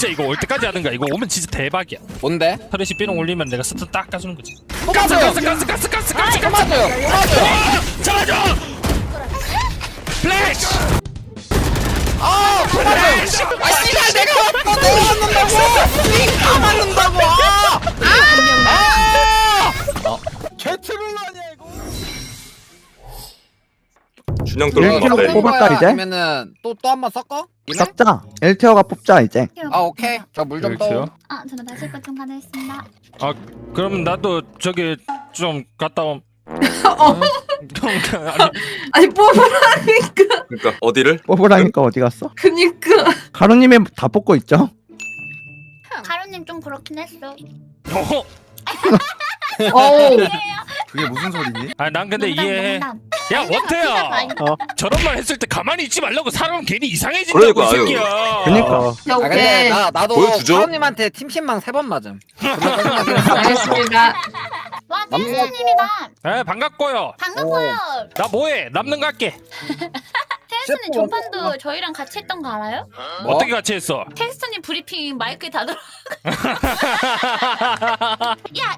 진짜 이거 올 때까지 하는 거야 이거 오면 진짜 대박이야 뭔데? 터렛이 삐롱 올리면 내가 스턴 딱 까주는 거지 또 가스. 가스 가스 가스 가스 가스 또 가스 맞아요. 또 맞아요. 잡아줘 플래시 아, 또 맞아요. 아, 씨발 내가 왔다. 내가 맞는다고. 니가 맞는다고. 아! 아! 아 준영 일 돌것 킬로 같아. 뽑았다, 이제? 그러면은 또 또 한 번 섞어? 이메? 썩자 1티어가 뽑자 이제 아 오케이. 저 물좀 이렇게요? 떠. 아, 저는 마실 것좀 가져있습니다. 아 그럼 나도 저기 좀 갔다 옴 어. 형, 아니, 아니 뽑으라니까 그러니까 어디를? 뽑으라니까 어디 갔어? 그니까 가루님이 다 뽑고 있죠? 가루님 좀 그렇긴 했어. 어? 어우 그게 무슨 소리니? 아, 난 근데 농담, 이해해. 농담. 야, 원태야. 아니야. 저런 말 했을 때 가만히 있지 말라고 사람 괜히 이상해진다고 이 그러니까, 아유. 새끼야. 그니까. 야아 근데 오케이 나 나도 보여주죠? 사장님한테 팀신망 세 번 맞음. 알겠습니다 와, 남자- 태수님이다. 에 반갑고요. 반가워요. 나 뭐해? 남는 거 할게. 태수님 셰프 전판도 저희랑 같이 했던 거 알아요? 뭐? 어떻게 같이 했어? 태수님 브리핑 마이크에 다 들어. 야,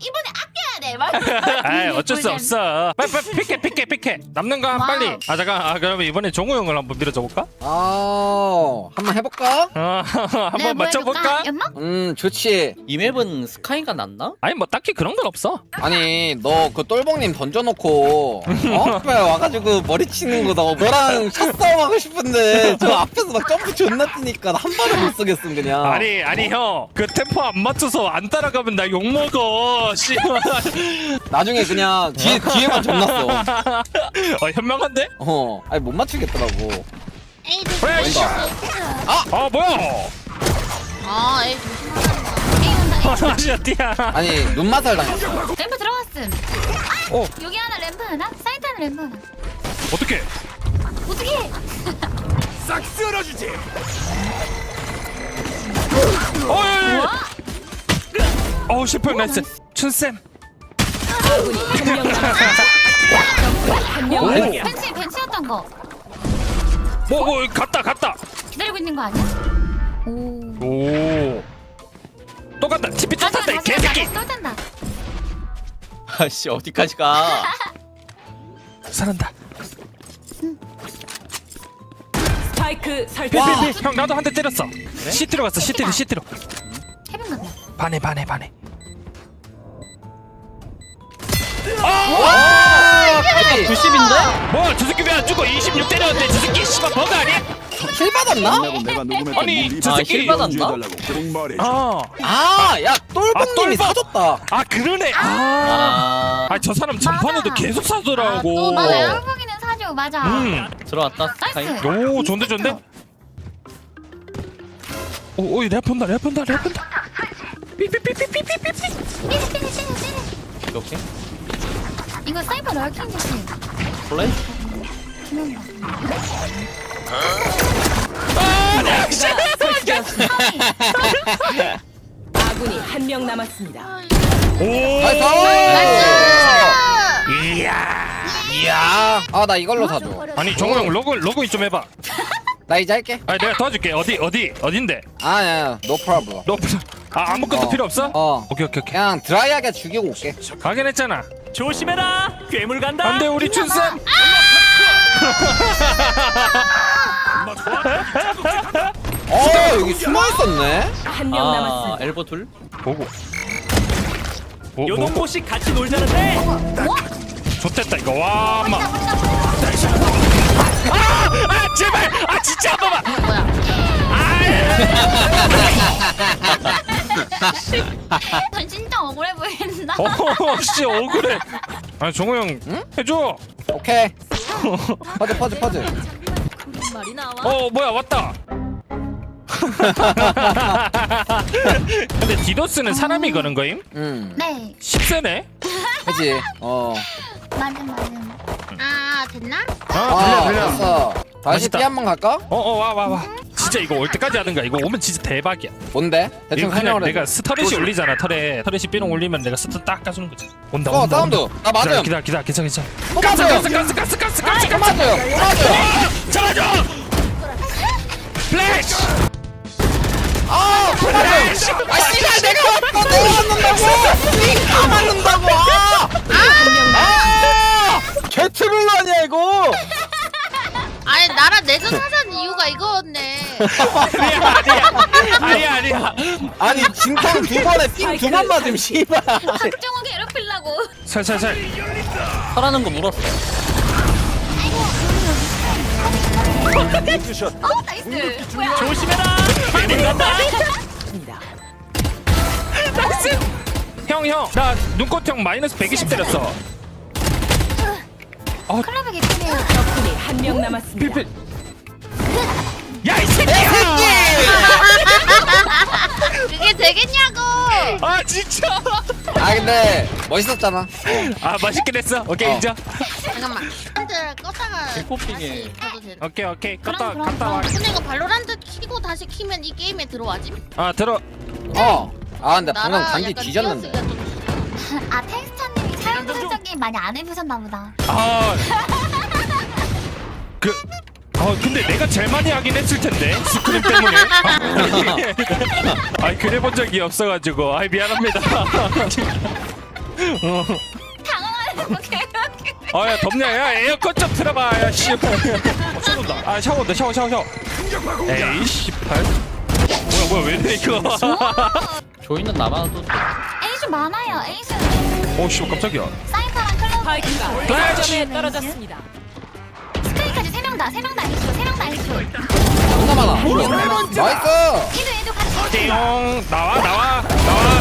이번에 아껴야 돼. 막. 아, 어쩔 수 없어. 빨리 빨리 픽해 픽해 픽해. 남는 거한 와우. 빨리. 아 잠깐. 아 그러면 이번에 정우 형을 한번 밀어줘 볼까? 아 한번 해볼까? 어, 한번 네, 뭐 맞춰볼까? 연막? 음 좋지. 이 맵은 스카이가 낫나? 아니 뭐 딱히 그런 건 없어. 아니 너 그 똘봉님 던져놓고 어? 와가지고 머리 치는 거 너 너랑 샷싸움 하고 싶은데 저 앞에서 막 점프 존나 뛰니까 한 발을 못 쓰겠음 그냥 아니 아니 형 그 템포 안 맞춰서 안 따라가면 나 욕 먹어. 씨. 나중에 그냥 뒤에 뒤에만 존나 어 현명한데? 써어 아니 못 맞추겠더라고 에이, 프레쉬. 조심하라. 아 뭐야? 아, 에이, 조심하라. 에이, 온다. 에이. 아시아 띠야. 아니 눈마살 당했어 램프 들어갔음. 어 여기 하나 램프 하나? 사이드 하나 램프 하나. 어떻게? 어떻게? 싹 쓸어주지. 어, 예, 예. 와, 어우 슈퍼 나이스. 춘쌤. 오, 벤치, 벤치였던 거. 뭐, 뭐, 갔다, 갔다. 기다리고 있는 거 아니야? 오. 오. 또 간다. TP 또 탔다, 이 다시 개새끼. 다시 또 탄다. 아씨 어디까지 가? 살았다. 스파이크 설정 피. 형, 나도 한 대 때렸어. 시티로 갔어, 시티로, 시티로. 해변 간다. 반해, 반해, 반해. 90인데? 뭐야, 저 새끼 왜 안 죽어? 26 때렸는데, 저 새끼 씨발 버그 아니야? 킬 받았나? 아니, 저 아, 새끼. 힐 받았나? 아, 아 야 똘봉님이 똘봉. 사줬다 아, 그러네. 아. 아 아, 저 사람 전판에도 맞아. 계속 사더라고. 아, 또 맞아. 한국인은 사죠. 맞아. 음. 들어왔다 나이스. 오, 좋은데, 좋은데? 오, 오, 랩 본다, 랩 본다, 랩 본다. 삐삐삐삐삐삐삐. 삐리 삐리 삐리 삐리. 이렇게 이 거 사이버 럴킹 조심. 플레이? 아. 아군이 한 명 남았습니다 오. 이야. 이야 아 나 이걸로 사줘 아니 정우 형 로그 로그인 좀 해봐. 나 이제 할게 아니 내가 도와줄게. 어디 어디 어딘데? 아야 no problem 너 아, 아무것도 어. 필요 없어? 어 오케이 오케이 오케이. 그냥 드라이하게 죽이고 올게 확인했잖아. 조심해라! 괴물 간다! 안돼 우리 춘쌤. 어 여기 숨어 있었네? 한 명 아 남았습니다. 엘보 둘? 보고. 뭐, 보고. 같이 놀자는데? 좋됐다 이거. 와 마. 아, 아 제발! 아 진짜 한 번만. 전 진짜 억울해 보인다. 어 씨 억울해. 아니 정우 형 해줘. 오케이 퍼즐 퍼즐 퍼즐 말이 나와 어 뭐야 왔다. 근데 디도스는 사람이 거는 거임? 음 네, 10세네? 그지 어 맞음 맞음. 아 됐나? 아 아, 들려 들려 됐어. 다시 맛있다. 삐 한번 갈까? 어어 와 와 와 진짜 이거 올 때까지 하는 거야 이거 오면 진짜 대박이야 뭔데? 이거 대충 그냥 설명을 해. 내가 스터렛이 올리잖아 털에 털렛이 삐롱 올리면 내가 스턴 딱 까주는 거지 온다 어 온다 사운드. 온다 나 맞음. 기다려 기다려 괜찮아 괜찮아 또 가스 맞아요. 가스 가스 가스 가스 가스 또 가스 맞아요. 또 맞아요. 잡아줘 플래시 아, 또아 씨발 내가 왔어 내가 맞는다고 링다 맞는다고 아! 개트롤 아니야 이거 아니 나랑 내전 하자는 이유가 이거였네. 아니야 아니야 아니야 아니 진탕 두 번에 삥두 번 맞으면 씨발 박정우 괴롭히려고. 살살살 설하는 거 물었어. 어 나이스. 뭐야? 조심해라. 괴물 간다. 형형나 눈꽃 형 마이너스 120 때렸어 클럽에 개편해요. 한 명 남았습니다. 필필 야이 새끼야 그게 되겠냐고. 아 진짜 아 근데 멋있었잖아 아 맛있긴 했어 오케이 어. 인정 잠깐만. 핸들 껐다가 배꼽빙에. 다시 켜도 되나? 오케이 오케이 갔다 그럼 갔다 와 그럼. 근데 이거 발로란트 키고 다시 키면 이 게임에 들어와지? 아 들어 어 아 근데 방금 약간 뒤졌는데 띄어쓰기가 좀- 아 텍스터님이 사용 설정 게임 많이 안 해보셨나 보다. 아. 그, 어, 근데 내가 제일 많이 하긴 했을 텐데, 스크린 때문에. 아이, 그래 본 적이 없어가지고, 아이, 미안합니다. 어. 당황하는 거 개웃기. 아, 야, 덥냐? 야, 에어컨 좀 틀어봐, 야, 씨. 술 온다. 아, 샤워 온다, 샤워, 샤워, 샤워. 에이, 씨발. 뭐야, 뭐야, 왜 이래, 이거. 조이는 나만 또 에이스 많아요. 에이스 오, 씨, 깜짝이야. 사이퍼랑 클럽 스파이크가 플래시! 점에 떨어졌습니다. 스크린까지 세명 다. 세명다 에이스. 세명다 에이스. 존나 많아 나이스 얘도 얘도 같이. 띠용, 나와, 나와, 나와.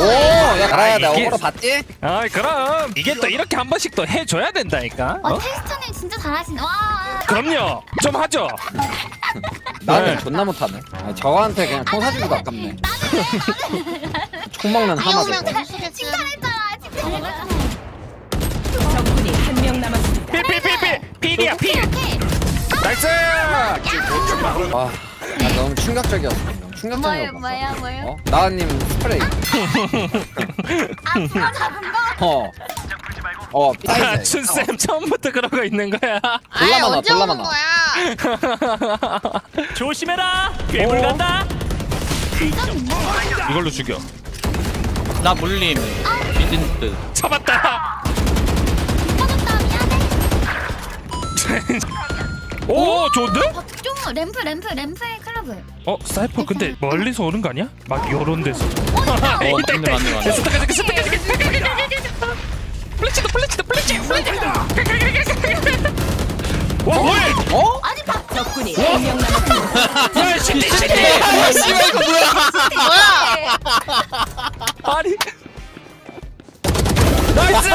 오 야 가라야 아, 내가 이게- 오로 봤지? 아, 그럼. 이게 또 이렇게 한 번씩 또 해줘야 된다니까. 와 어? 텍스터님 진짜 잘하시네. 와. 그럼요. 좀 하죠. 나는 네. 존나 못하네 아, 저한테 그냥 총 사주기도 아깝네 총 먹는 오면 되 필이야, 피. 오케이. 나이스! 와 아, 너무 충격적이었어 충격적이었어 뭐예요 뭐예요 뭐예요? 어? 나은님 스프레이 아 프로 잡은 거? 어. 어, 아, 사이즈. 춘쌤 처음부터 그러고 있는 거야. 아니 골라만아, 언제 오는 골라만아. 거야? 조심해라. 괴물 어? 간다. 이걸로 죽여. 나 물림. 비진트. 잡았다. 터졌다 오, 좋은데? 박종 램프 램프 램프의 클럽을. 어, 사이퍼 근데 멀리서 오는 거 아니야? 막 요런 데서. 어 맞네 맞네. 맞네. 스타까지, 그 스타까지. 플래치다, 플래치다, 플래치. 와, 뭐해? 어? 아니 박 적군이 한명 남았습니다. 야, 시티, 시티. 아, 씨발, 이거 뭐야? 뭐야? 아니. 나이스!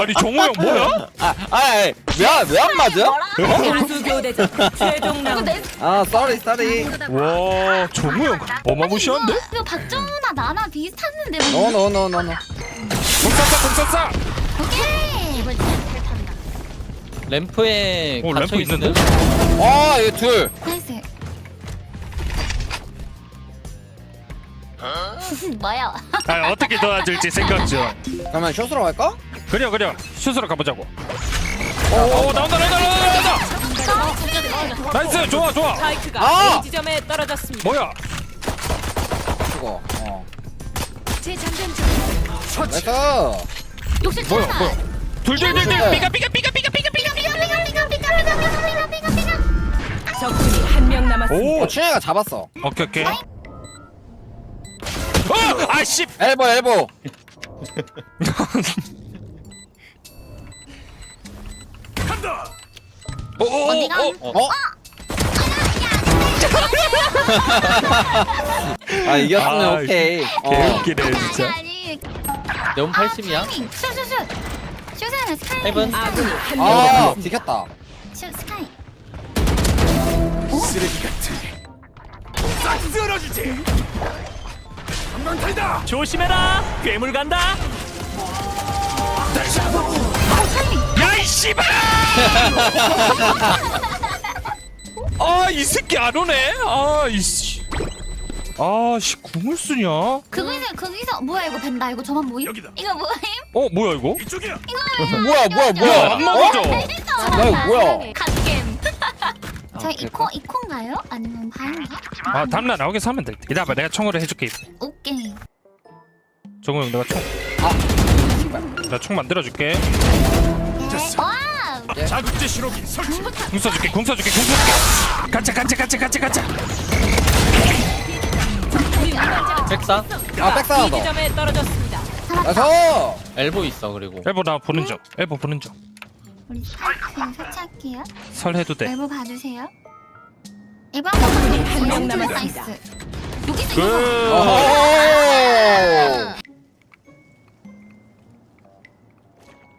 아니, 정우 형 뭐야? 아, 아, 왜안 맞아? 공수 교대전 최종 라운드. 아, sorry, sorry. 와, 정우 형 어마무시한데? 이거, 이거 박종훈아 나나 비슷했는데. No, no, no, no, no. 공 쐈어, 공 쐈어. 오케이. 진짜 탄다. 램프에 어, 갇혀 램프 있는데? 있는데. 아, 이거 둘. 나이스. 뭐야? 아, 어떻게 도와줄지 생각 중. 그러면 숏으로 갈까? 그래, 그래. 슛으로 가보자고. 오, 나온다, 나온다, 나온다, 나온다. 나이스, 좋아, 좋아. 스파이크가 아! A 지점에 떨어졌습니다. 뭐야? 죽어. 어. 제 장전 중. 나이스. 욕실 뭐야. 뭐야? 둘둘둘둘 삐가 삐가 삐가 삐가 삐가 삐가. 삐가 삐가 삐가 삐가 삐가 삐가 삐가 삐가 삐가. 적군이 한 명 남았습니다. 오, 어, 춘혜가 잡았어. 오케이 오케이. 어, 아씨. 엘보, 엘보. 오, 오, 어디가? 오. 어? 아, 이겼으면 아, 오케이. 어. 개웃기네 아니 진짜. 아니. 네온 80이야. 슛슛슛. 슛은 스카이. 헤븐. 아군이 한 명 아, 남았습니다. 지켰다. 슛 스카이. 조심해라. 괴물 간다. 씨발. 아 이 새끼 안 오네. 아 이 씨. 아 씨 궁을 쓰냐? 어 거기서 거기서 뭐야 이거 벤다 이거 저만 모임? 이거 뭐임? 뭐야 이거? 뭐야, 뭐야, 야, 뭐야? 안 맞아져. 나 이거 뭐야? 갓겜. 저저 이코 이코인가요? 아니면 바인가? 아 다음날 나오게서 하면 돼 이따가 내가 총으로 해 줄게 오케이. 정우 형 내가 총 내가 총 만들어 줄게 와. 자극제 신호기 설치. 궁 써줄게 궁 써줄게 궁 써줄게. 가짜 가짜 가짜 가짜 가짜. 백사? 아 백사 하나 더 지점에 떨어졌습니다. 나서 엘보 있어 그리고. 엘보 나 보는 중. 엘보 보는 중. 우리 설치할게요. 설해도 돼. 외부 봐주세요. 이번 한번 한명. 남았습니다. 여기서 그... 이거 어허.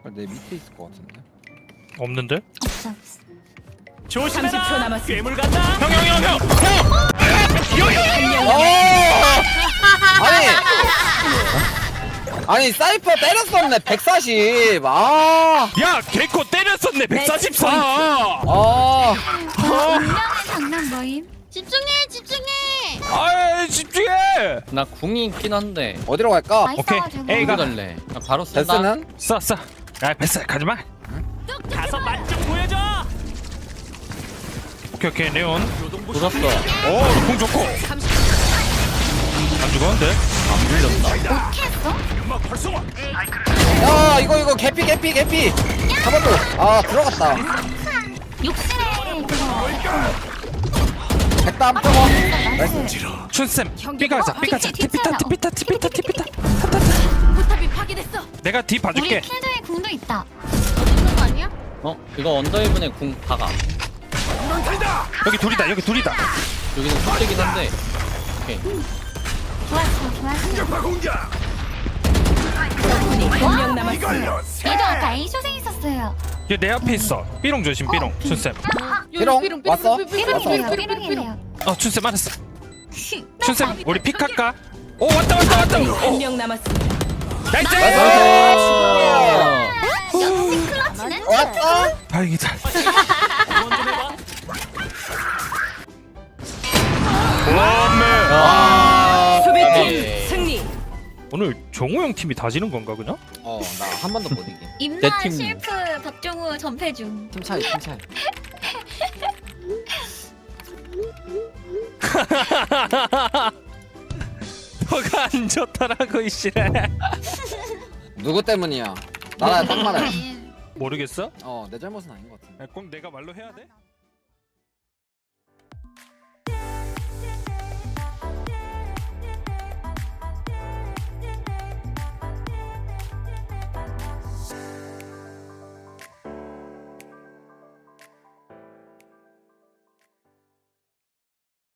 아, 내 밑에 있을 것 같은데 없는데? 없어 없어. 30초 조심해라. 남았습니다. 괴물 간다. 형 형 형형 어! 아니 아니 사이퍼 때렸었네 140 아, 야 개코 때렸었네 144아 운명의 장난 뭐임? 집중해 집중해. 아 집중해 나 궁이 있긴 한데 어디로 갈까? 오케이. 싸가지고. 에이, 어디 가. 갈래? 나 바로 쏜다. 데스는? 쏴쏴 야 패스 가지 마 가서 맛좀 보여줘. 오케이 오케이 네온 불었어. 오궁 좋고 안 죽었는데? 야 이거 이거 개피 개피 개피 잡아줘 아 들어갔다 욕실에 그거. 백담 저거 나이스. 춘쌤 삐가자 삐가자 티피타 티피타 티피타 티피타 포탑이 파괴됐어. 내가 뒤 우리 봐줄게 필드에 궁도 있다. 아니야? 어 이거 언더이븐의 궁 박아. 여기 둘이다 여기 둘이다 여기는 sorting 한데. 오케이. 좋았어 좋았어. 한명 남았습니다. 얘도 아까 A 쇼생 있었어요. 얘 내 앞에 있어 삐롱 조심 삐롱 춘쌤 삐롱, 왔어? 삐롱이래요 삐롱이래요. 어 춘쌤 알았어 춘쌤 우리 픽할까? 오 왔다 왔다 왔다 오 한명 남았습니다. 나이스 어. 역시 왔다 다행이다 아. 수비팀 네. 승리. 오늘 정우 형 팀이 다 지는 건가 그냥? 어 나 한 번도 못 이긴 임나 내 팀. 실프 박종우 전패 중. 팀 차이 팀 차이 너가 안 좋다라고 이씨래 누구 때문이야 나라 딱 말해 모르겠어? 어 내 잘못은 아닌 것 같은데 꼭 내가 말로 해야 돼?